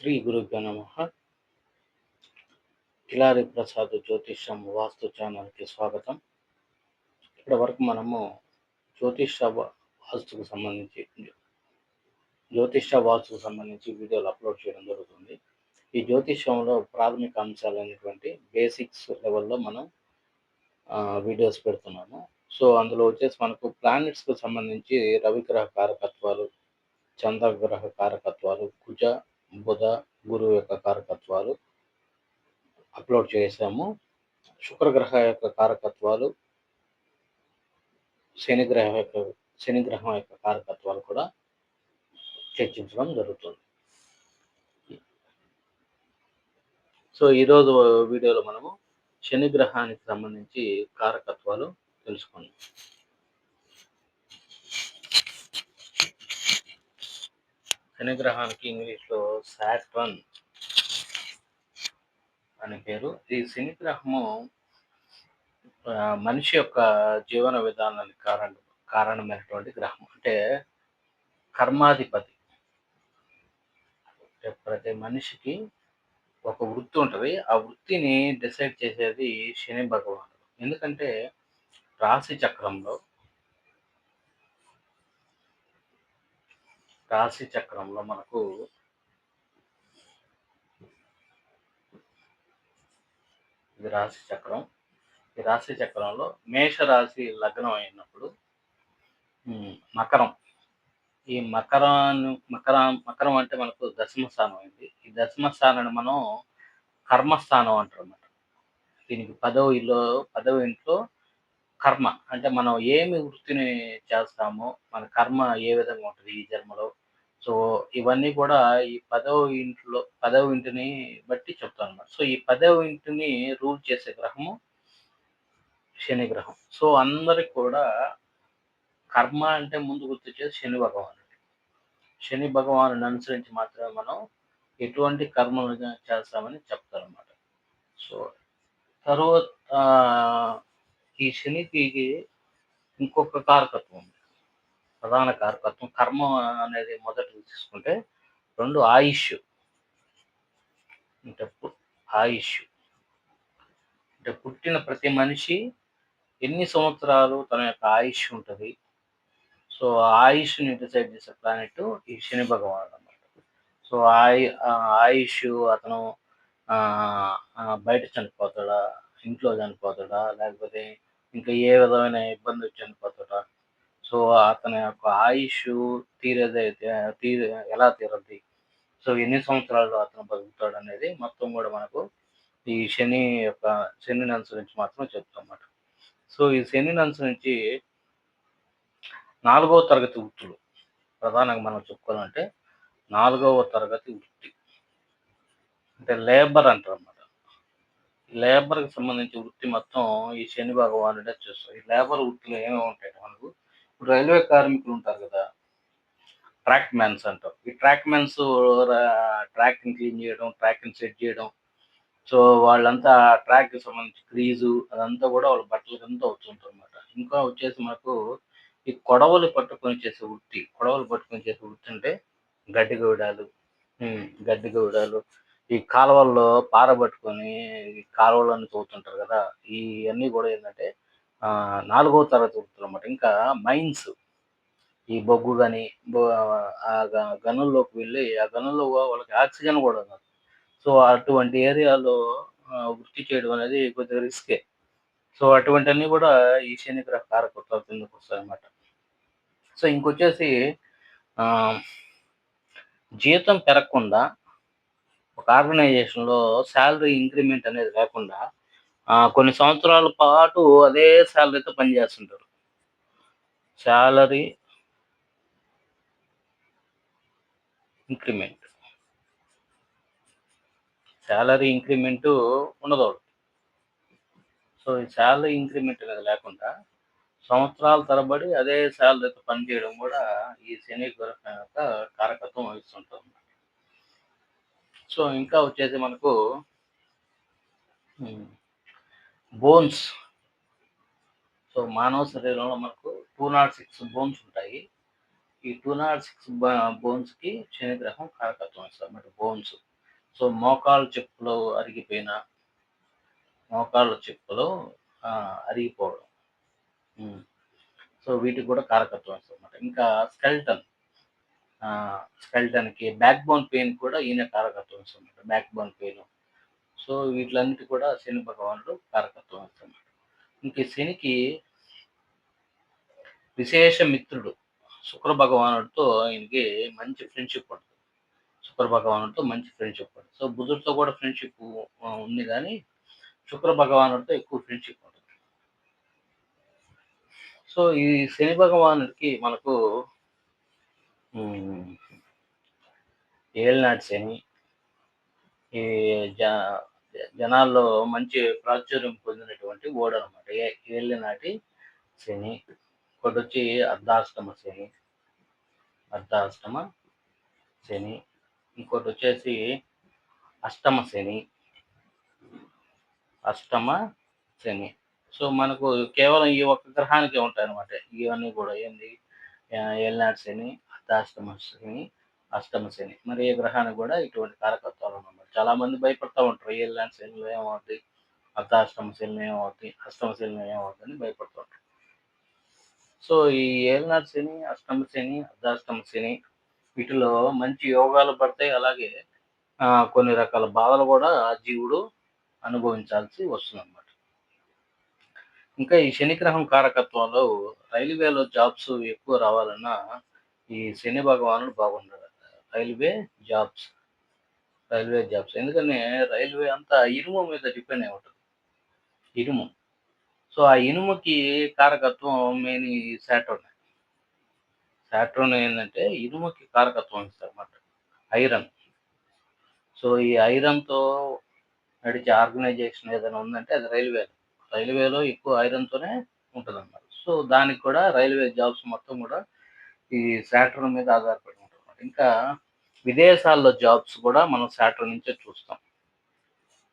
శ్రీ గురుభ్యో నమ. కిలారి ప్రసాద్ జ్యోతిష్యం వాస్తు ఛానల్కి స్వాగతం. ఇప్పటి వరకు మనము జ్యోతిష వాస్తుకు సంబంధించి జ్యోతిష వాస్తుకు సంబంధించి వీడియోలు అప్లోడ్ చేయడం జరుగుతుంది. ఈ జ్యోతిష్యంలో ప్రాథమిక అంశాలు అనేటువంటి బేసిక్స్ లెవెల్లో మనం వీడియోస్ పెడుతున్నాము. సో అందులో వచ్చేసి మనకు ప్లానెట్స్కు సంబంధించి రవిగ్రహ కారకత్వాలు చంద్రగ్రహ కారకత్వాలు కుజ బుధ గురువు యొక్క కారకత్వాలు అప్లోడ్ చేసాము. శుక్రగ్రహ యొక్క కారకత్వాలు శనిగ్రహ యొక్క శనిగ్రహం యొక్క కారకత్వాలు కూడా చర్చించడం జరుగుతుంది. సో ఈరోజు వీడియోలో మనము శని గ్రహానికి సంబంధించి కారకత్వాలు తెలుసుకుందాం శని గ్రహానికి ఇంగ్లీష్లో సాట్రన్ అని పేరు. ఈ శని గ్రహము మనిషి యొక్క జీవన విధానానికి కారణ కారణమైనటువంటి గ్రహం. అంటే కర్మాధిపతి. ప్రతి మనిషికి ఒక వృత్తి ఉంటుంది. ఆ వృత్తిని డిసైడ్ చేసేది శని భగవానుడు. ఎందుకంటే రాశి చక్రంలో రాశి చక్రంలో మనకు ఇది రాశి చక్రం. ఈ రాశి చక్రంలో మేష రాశి లగ్నం అయినప్పుడు మకరం. ఈ మకరాన్ని మకర మకరం అంటే మనకు దశమ స్థానం అయింది. ఈ దశమ స్థానాన్ని మనం కర్మస్థానం అంటారు అన్నమాట దీనికి పదవ ఇల్లు పదవ ఇంట్లో కర్మ. అంటే మనం ఏమి వృత్తిని చేస్తామో మన కర్మ ఏ విధంగా ఉంటుంది ఈ జన్మలో? సో ఇవన్నీ కూడా ఈ పదవ ఇంట్లో పదవ ఇంటిని బట్టి చెప్తాను అనమాట సో ఈ పదవ ఇంటిని రూల్ చేసే గ్రహము శని గ్రహం. సో అందరికి కూడా కర్మ అంటే ముందు గుర్తు చేసి శని భగవాను శని భగవాను అనుసరించి మాత్రమే మనం ఎటువంటి కర్మలు చేస్తామని చెప్తారన్నమాట. సో తర్వాత ఈ శనికి ఇంకొక కారకత్వం ఉంది. ప్రధాన కారకత్వం కర్మ అనేది మొదటి తీసుకుంటే రెండు ఆయుష్ అంటే ఆయుష్ అంటే పుట్టిన ప్రతి మనిషి ఎన్ని సంవత్సరాలు తన యొక్క ఆయుష్ ఉంటుంది? సో ఆయుష్ని డిసైడ్ చేసే ప్లానెట్ ఈ శని భగవానుడు అన్నమాట. సో ఆయు ఆ ఆయుష్ అతను బయట చనిపోతాడా? ఇంట్లో చనిపోతాడా? లేకపోతే ఇంకా ఏ విధమైన ఇబ్బంది వచ్చింది చనిపోతాడా సో అతని యొక్క ఆయుష్ తీరేదైతే తీరే ఎలా తీరద్ది? సో ఎన్ని సంవత్సరాలు అతను బతుకుతాడు అనేది మొత్తం కూడా మనకు ఈ శని యొక్క శనిని అనుసరించి మాత్రం చెప్తామన్నమాట. సో ఈ శనిని అనుసరించి నాలుగవ తరగతి వృత్తులు ప్రధానంగా మనం చెప్పుకోవాలంటే నాలుగవ తరగతి వృత్తి అంటే లేబర్ అంటారు అన్నమాట లేబర్కి సంబంధించి వృత్తి మొత్తం ఈ శని భగవానుడే చూస్తారు ఈ లేబర్ వృత్తిలో ఏమేమి ఉంటాయి మనకు? ఇప్పుడు రైల్వే కార్మికులు ఉంటారు కదా ట్రాక్ మ్యాన్స్ అంటారు ఈ ట్రాక్ మ్యాన్స్ ట్రాక్ని క్లీన్ చేయడం ట్రాక్ని సెట్ చేయడం. సో వాళ్ళంతా ట్రాక్కి సంబంధించి క్రీజు అదంతా కూడా వాళ్ళ బట్టలకంతా వస్తుంటారు అనమాట ఇంకా వచ్చేసి మనకు ఈ కొడవలు పట్టుకొని చేసే వృత్తి కొడవలు పట్టుకొని చేసే వృత్తి అంటే గడ్డి గౌడాలు. గడ్డి గౌడాలు. ఈ కాలువల్లో పారబట్టుకొని ఈ కాలువలను తవ్వుతుంటారు కదా ఇవన్నీ కూడా ఏంటంటే ఆ, నాలుగో తరగతి వృత్తులు అనమాట ఇంకా మైన్స్ ఈ బొగ్గు కానీ ఆ గనుల్లోకి వెళ్ళి ఆ గనుల్లో వాళ్ళకి ఆక్సిజన్ కూడా ఉండదు సో అటువంటి ఏరియాలో వృత్తి చేయడం అనేది కొద్దిగా రిస్కే. సో అటువంటివన్నీ కూడా ఈ శనిగ్రహ గ్రహ కిందకు వస్తాయి అన్నమాట సో ఇంకొచ్చేసి ఆ, జీతం పెరగకుండా ఒక ఆర్గనైజేషన్లో శాలరీ ఇంక్రిమెంట్ అనేది లేకుండా కొన్ని సంవత్సరాల పాటు అదే శాలరీతో పనిచేస్తుంటారు. Salary increment. శాలరీ ఇంక్రిమెంట్ ఉండదు. సో ఈ శాలరీ ఇంక్రిమెంట్ అనేది లేకుండా సంవత్సరాల తరబడి అదే శాలరీతో పనిచేయడం కూడా ఈ శని గ్రహం యొక్క కారకత్వం వహిస్తుంటుంది. సో ఇంకా వచ్చేసి మనకు బోన్స్. సో మానవ శరీరంలో మనకు టూ నాట్ సిక్స్ బోన్స్ ఉంటాయి. ఈ టూ నాట్ సిక్స్ బోన్స్కి కారకత్వం ఇస్తుంది బోన్స్. సో మోకాలు చెప్పులు అరిగిపోయిన మోకాళ్ళ చెప్పులు అరిగిపోవడం. సో వీటికి కూడా కారకత్వం అనమాట ఇంకా స్కెల్టన్. వెళ్ళడానికి బ్యాక్ బోన్ పెయిన్ కూడా ఈయన కారకత్వం అనమాట బ్యాక్ బోన్ పెయిన్. సో వీటిలన్నిటి కూడా శని భగవానుడు కారకత్వం అనమాట ఇంక శనికి విశేష మిత్రుడు శుక్ర భగవానుడితో ఆయనకి మంచి ఫ్రెండ్షిప్ ఉంటుంది శుక్ర భగవానుడితో మంచి ఫ్రెండ్షిప్ ఉంటుంది సో బుధుడితో కూడా ఫ్రెండ్షిప్ ఉంది కానీ శుక్ర భగవానుడితో ఎక్కువ ఫ్రెండ్షిప్ ఉంటుంది సో ఈ శని భగవానుడికి మనకు ఉమ్, ఏలినాటి శని ఈ జ జనాల్లో మంచి ప్రాచుర్యం పొందినటువంటి ఓడ అనమాట నాటి శని ఒకటి వచ్చి అర్ధాష్టమ శని అర్ధాష్టమ శని ఇంకోటి వచ్చేసి అష్టమ శని అష్టమ శని. సో మనకు కేవలం ఈ ఒక్క గ్రహానికి ఉంటాయి అనమాట ఇవన్నీ కూడా ఏంది? ఆ, ఏలినాటి శని అర్ధాష్టమ శని అష్టమ శని మరి ఏ గ్రహానికి కూడా ఇటువంటి కారకత్వాలు అన్నమాట చాలా మంది భయపడతా ఉంటారు. ఏలినాటి శనిలో ఏమవుతుంది అర్ధాష్టమ శనిలో ఏమవుతుంది అష్టమ శనిలో ఏమవుతుంది అని భయపడుతూ ఉంటారు. సో ఈ ఏలినాటి శని అష్టమ శని అర్ధాష్టమ శని వీటిలో మంచి యోగాలు పడతాయి. అలాగే కొన్ని రకాల బాధలు కూడా ఆ జీవుడు అనుభవించాల్సి వస్తుంది అన్నమాట ఇంకా ఈ శనిగ్రహం కారకత్వంలో రైల్వేలో జాబ్స్ ఎక్కువ రావాలన్నా ఈ శని భగవానుడు బాగున్నాడు రైల్వే జాబ్స్ రైల్వే జాబ్స్. ఎందుకని రైల్వే అంతా ఇనుము మీద డిపెండ్ అయి ఉంటుంది. ఇనుము. సో ఆ ఇనుముకి కారకత్వం మెయిన్ ఈ సాటర్న్. సాటర్న్ ఏంటంటే ఇనుముకి కారకత్వం ఇస్తారు అన్నమాట ఐరన్. సో ఈ ఐరన్తో నడిచే ఆర్గనైజేషన్ ఏదైనా ఉందంటే అది రైల్వే రైల్వేలో ఎక్కువ ఐరన్తోనే ఉంటుంది అన్నమాట సో దానికి కూడా రైల్వే జాబ్స్ మొత్తం కూడా ఈ శాటర్ మీద ఆధారపడి ఉంటుంది ఇంకా విదేశాల్లో జాబ్స్ కూడా మనం శాటర్ నుంచే చూస్తాం.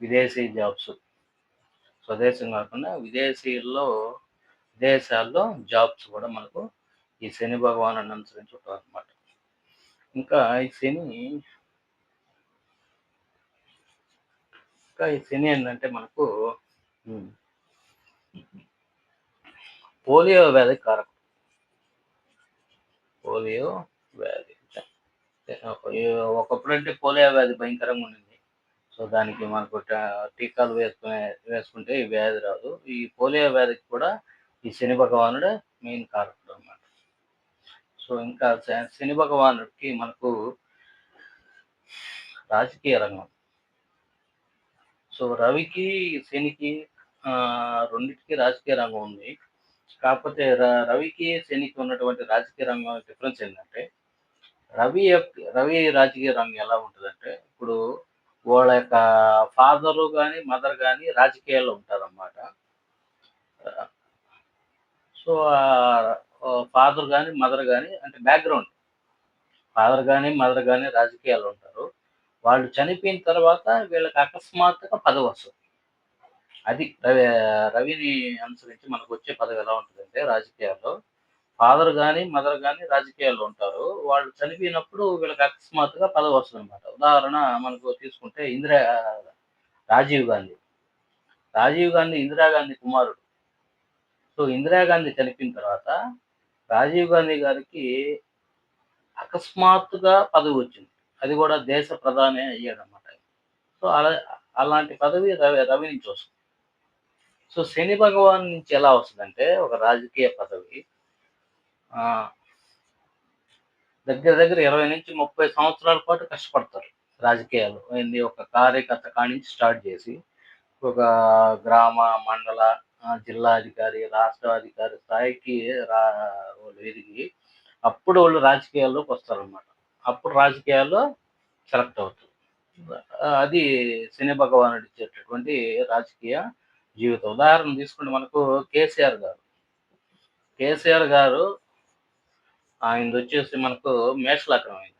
విదేశీ జాబ్స్. స్వదేశం కాకుండా విదేశీల్లో విదేశాల్లో జాబ్స్ కూడా మనకు ఈ శని భగవాను అనుసరించి అనమాట ఇంకా ఈ శని ఇంకా ఈ శని ఏంటంటే మనకు పోలియో వ్యాధి కారకం. పోలియో వ్యాధి. ఒకప్పుడు అంటే పోలియో వ్యాధి భయంకరంగా ఉండింది. సో దానికి మనకు టీకాలు వేసుకునే వేసుకుంటే ఈ వ్యాధి రాదు. ఈ పోలియో వ్యాధికి కూడా ఈ శని భగవానుడే మెయిన్ కారకుడు అన్నమాట. సో ఇంకా శ- శని భగవానుడికి మనకు రాజకీయ రంగం. సో రవికి శనికి రెండింటికి రాజకీయ రంగం ఉంది. కాకపోతే ర- రవికి శనికి ఉన్నటువంటి రాజకీయ రంగం డిఫరెన్స్ ఏంటంటే రవి యొక్క రవి రాజకీయ రంగం ఎలా ఉంటుందంటే ఇప్పుడు వాళ్ళ యొక్క ఫాదరు కానీ మదర్ కానీ రాజకీయాల్లో ఉంటారన్నమాట. సో ఫాదర్ కానీ మదర్ కానీ అంటే బ్యాక్గ్రౌండ్ ఫాదర్ కానీ మదర్ కానీ రాజకీయాల్లో ఉంటారు. వాళ్ళు చనిపోయిన తర్వాత వీళ్ళకి అకస్మాత్తుగా పదవి వస్తుంది. అది రవి రవిని అనుసరించి మనకు వచ్చే పదవి ఎలా ఉంటుందంటే రాజకీయాల్లో. ఫాదర్ కానీ మదర్ కానీ రాజకీయాల్లో ఉంటారు. వాళ్ళు చనిపోయినప్పుడు వీళ్ళకి అకస్మాత్తుగా పదవి వస్తుంది అనమాట ఉదాహరణ మనకు తీసుకుంటే ఇందిరా రాజీవ్ గాంధీ. రాజీవ్ గాంధీ ఇందిరాగాంధీ కుమారుడు. సో ఇందిరాగాంధీ చనిపోయిన తర్వాత రాజీవ్ గాంధీ గారికి అకస్మాత్తుగా పదవి వచ్చింది. అది కూడా దేశ ప్రధాని అయ్యాడనమాట సో అలా అలాంటి పదవి రవి రవి నుంచి వస్తుంది. సో శని భగవాన్ నుంచి ఎలా వస్తుందంటే ఒక రాజకీయ పదవి. దగ్గర దగ్గర ఇరవై నుంచి ముప్పై సంవత్సరాల పాటు కష్టపడతారు రాజకీయాలు. ఏంది? ఒక కార్యకర్త కాడి నుంచి స్టార్ట్ చేసి ఒక గ్రామ మండల జిల్లా అధికారి రాష్ట్ర అధికారి స్థాయికి రా వాళ్ళు ఎదిగి అప్పుడు వాళ్ళు రాజకీయాల్లోకి వస్తారనమాట అప్పుడు రాజకీయాల్లో సెలెక్ట్ అవుతారు. అది శని భగవానుడు ఇచ్చేటటువంటి రాజకీయ జీవితం. ఉదాహరణ తీసుకుంటే మనకు కేసీఆర్ గారు. కేసీఆర్ గారు ఆయనది వచ్చేసి మనకు మేషలకరం అయింది.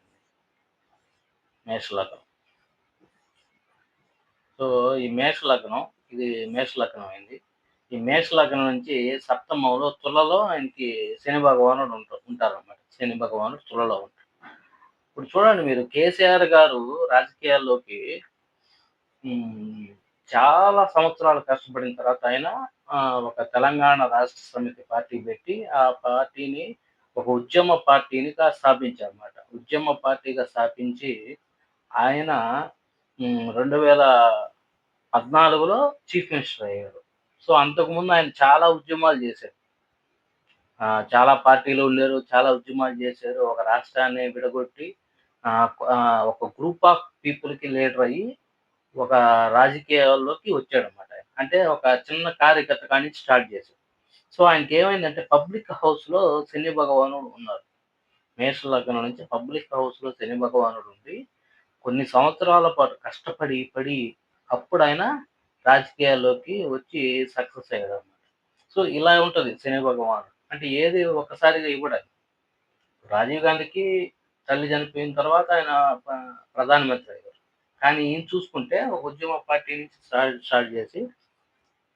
మేషలకరం సో ఈ మేషలకరం ఇది మేషలకరం అయింది. ఈ మేషలకరం నుంచి సప్తమంలో తులలో ఆయనకి శని భగవానుడు ఉంటారు ఉంటారన్నమాట. శని భగవానుడు తులలో ఉంటారు ఇప్పుడు చూడండి మీరు కేసీఆర్ గారు రాజకీయాల్లోకి చాలా సంవత్సరాలు కష్టపడిన తర్వాత ఆయన ఒక తెలంగాణ రాష్ట్ర సమితి పార్టీ పెట్టి, ఆ పార్టీని ఒక ఉద్యమ పార్టీనిగా స్థాపించారన్నమాట. ఉద్యమ పార్టీగా స్థాపించి ఆయన రెండు వేల పద్నాలుగులో చీఫ్ మినిస్టర్ అయ్యారు. సో, అంతకుముందు ఆయన చాలా ఉద్యమాలు చేశారు. చాలా పార్టీలు ఉండేరు చాలా ఉద్యమాలు చేశారు. ఒక రాష్ట్రాన్ని విడగొట్టి ఒక గ్రూప్ ఆఫ్ పీపుల్‌కి లీడర్ అయ్యి ఒక రాజకీయాల్లోకి వచ్చాడు అనమాట అంటే ఒక చిన్న కార్యకర్త కానీ స్టార్ట్ చేశాడు. సో, ఆయనకి ఏమైందంటే పబ్లిక్ హౌస్‌లో శని భగవానుడు ఉన్నారు. మేష లగ్నం నుంచి పబ్లిక్ హౌస్‌లో శని భగవానుడు ఉండి, కొన్ని సంవత్సరాల పాటు కష్టపడి, పడి అప్పుడాయన రాజకీయాల్లోకి వచ్చి సక్సెస్ అయ్యాడన్నమాట. సో, ఇలా ఉంటది శని భగవానుడు. అంటే ఏది ఒకసారిగా ఇవ్వడానికి రాజీవ్ గాంధీకి తల్లి చనిపోయిన తర్వాత ఆయన ప్రధానమంత్రి అయ్యారు. కానీ ఈయన చూసుకుంటే ఒక ఉద్యమ పార్టీ నుంచి స్టార్ట్ స్టార్ట్ చేసి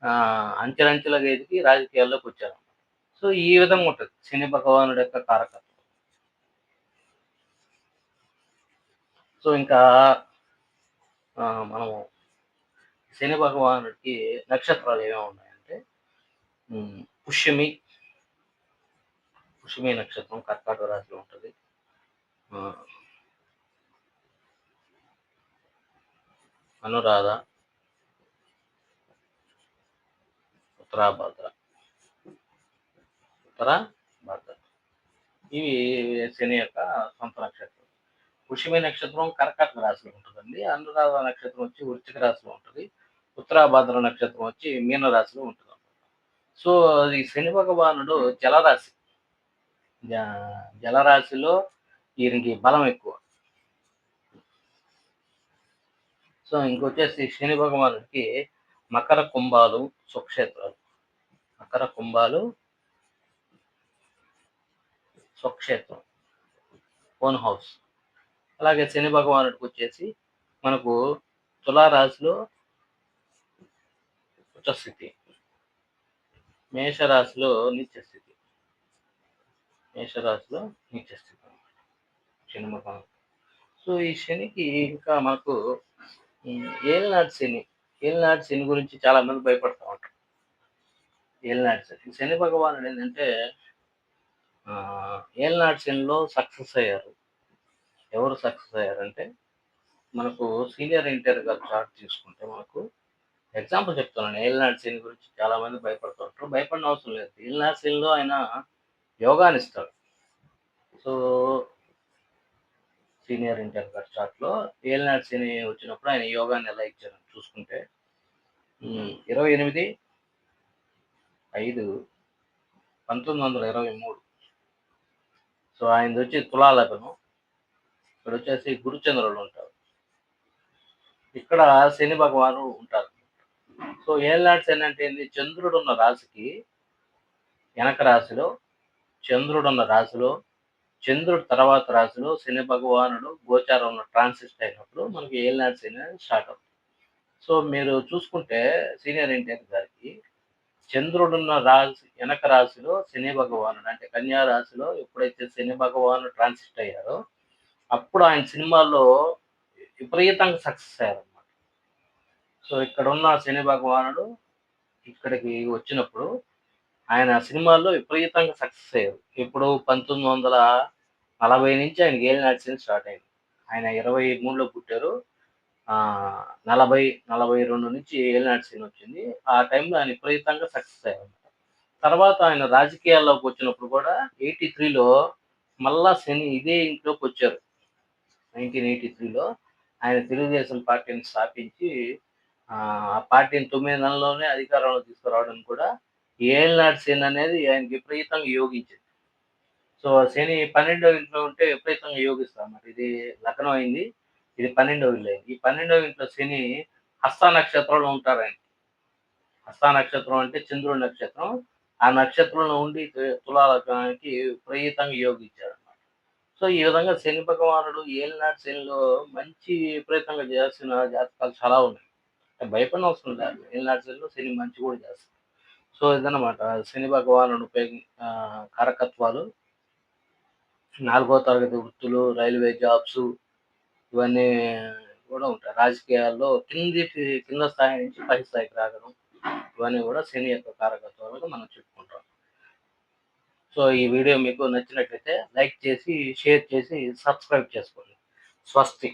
ఆహ్, అంచెలంచెలుగా ఎదిగి రాజకీయాల్లోకి వచ్చారు సో, ఈ విధంగా ఉంటుంది. శని భగవానుడి యొక్క కారకత్వం. సో, ఇంకా మనము శని భగవానుడికి నక్షత్రాలు ఏమేమి ఉన్నాయంటే పుష్యమి పుష్యమి నక్షత్రం కర్కాటక రాశిలో ఉంటుంది. ఆ! అనురాధ ఉత్తరాభాద్ర. ఉత్తరాభాద్ర. ఇవి శని యొక్క సొంత నక్షత్రం. పుష్యమి నక్షత్రం కర్కాటక రాశిలో ఉంటుందండి అనురాధ నక్షత్రం వచ్చి వృచ్చిక రాశిలో ఉంటుంది ఉత్తరాభద్ర నక్షత్రం వచ్చి మీన రాశిలో ఉంటదన్నమాట. సో, ఈ శని భగవానుడు జలరాశి. జ జలరాశిలో ఈయనకి బలం ఎక్కువ. సో, ఇంకొచ్చేసి శని భగవానుడికి మకర, కుంభాలు స్వక్షేత్రాలు. మకర, కుంభాలు స్వక్షేత్రం. Own house. అలాగే శని భగవానుడికొచ్చేసి మనకు తులారాశిలో ఉచ్చస్థితి. మేషరాశిలో నిత్యస్థితి మేషరాశిలో నీచస్థితి అన్నమాట. శని భగవానుడు. సో, ఈ శనికి ఇంకా మనకు ఏలినాటి శని. ఏలినాటి శని గురించి చాలా మంది భయపడతా ఉంటారు. ఏలినాటి శని. శని భగవానుడు ఏంటంటే ఏలినాటి శనిలో సక్సెస్ అయ్యారు. ఎవరు సక్సెస్ అయ్యారంటే మనకు సీనియర్ ఎన్టీఆర్ గారు చార్ట్ తీసుకుంటే మనకు ఎగ్జాంపుల్ చెప్తున్నాను. ఏలినాటి శని గురించి చాలా మంది భయపడుతూ ఉంటారు. భయపడనవసరం అవసరం లేదు. ఏలినాటి శనిలో ఆయన యోగానిస్తాడు. సో సీనియర్ ఇంటర్ గారి చార్ట్‌లో ఏలినాటి శని వచ్చినప్పుడు ఆయన యోగాన్ని ఎలా ఇచ్చారు చూసుకుంటే ఇరవై ఎనిమిది ఐదు పంతొమ్మిది వందల ఇరవై మూడు సో, ఆయనదొచ్చి తులా ఇక్కడ వచ్చేసి గురుచంద్రులు ఉంటారు. ఇక్కడ శని భగవాను ఉంటారు. సో, ఏలినాటి శని అంటే ఏంది? చంద్రుడున్న రాశికి వెనక రాశిలో, చంద్రుడున్న రాశిలో, చంద్రుడు తర్వాత రాశిలో శని భగవానుడు గోచారంలో ట్రాన్సిస్ట్ అయినప్పుడు మనకి ఏలినాడు శని స్టార్ట్ అవుతుంది. సో, మీరు చూసుకుంటే సీనియర్ ఎన్టీఆర్ గారికి చంద్రుడున్న రాశి వెనక రాశిలో శని భగవానుడు అంటే కన్యా రాశిలో ఎప్పుడైతే శని భగవానుడు ట్రాన్సిస్ట్ అయ్యారో, అప్పుడు ఆయన సినిమాల్లో విపరీతంగా సక్సెస్ అయ్యారన్నమాట. సో, ఇక్కడ ఉన్న శని భగవానుడు ఇక్కడికి వచ్చినప్పుడు ఆయన సినిమాల్లో విపరీతంగా సక్సెస్ అయ్యారు. ఇప్పుడు పంతొమ్మిది వందల నలభై నుంచి ఆయనకి ఏలినాటి నడిచింది స్టార్ట్ అయింది. ఆయన 23లో పుట్టారు. నలభై నలభై రెండు నుంచి ఏళ్ళు శని వచ్చింది. ఆ టైంలో ఆయన విపరీతంగా సక్సెస్ అయ్యారు తర్వాత ఆయన రాజకీయాల్లోకి వచ్చినప్పుడు కూడా 83లో మళ్ళా శని ఇదే ఇంట్లోకి వచ్చారు నైన్టీన్ ఎయిటీ త్రీలో ఆయన తెలుగుదేశం పార్టీని స్థాపించి ఆ పార్టీని తొమ్మిది నెలల్లోనే అధికారంలో తీసుకురావడం కూడా ఏలినాటి శని అనేది ఆయన విపరీతంగా యోగించింది. సో, శని 12వ ఇంట్లో ఉంటే విపరీతంగా యోగిస్తాడన్నమాట. ఇది లగ్నం అయింది. ఇది 12వ ఇల్లు అయింది. ఈ 12వ ఇంట్లో శని హస్త నక్షత్రంలో ఉంటారాయన. హస్త నక్షత్రం అంటే చంద్రుడి నక్షత్రం. ఆ నక్షత్రంలో ఉండి తులాలకానికి తులా లగ్నానికి విపరీతంగా యోగించారన్నమాట. సో, ఈ విధంగా శని భగవానుడు ఏలినాటి శనిలో మంచి విపరీతంగా చేసిన జాతకాలు చాలా ఉన్నాయి. భయపడనవసరం లేదు. ఏలినాటి శనిలో శని మంచి కూడా చేస్తారు సో, ఇదన్నమాట శని భగవానుడు ఉపయోగి కారకత్వాలు. నాలుగో తరగతి వృత్తులు రైల్వే జాబ్స్ ఇవన్నీ కూడా ఉంటాయి. రాజకీయాల్లో కింది కింద స్థాయి నుంచి పై స్థాయికి రాగడం ఇవన్నీ కూడా శని యొక్క కారకత్వాలుగా మనం చెప్పుకుంటాం. సో ఈ వీడియో మీకు నచ్చినట్లయితే లైక్ చేసి షేర్ చేసి సబ్స్క్రైబ్ చేసుకోండి. స్వస్తి.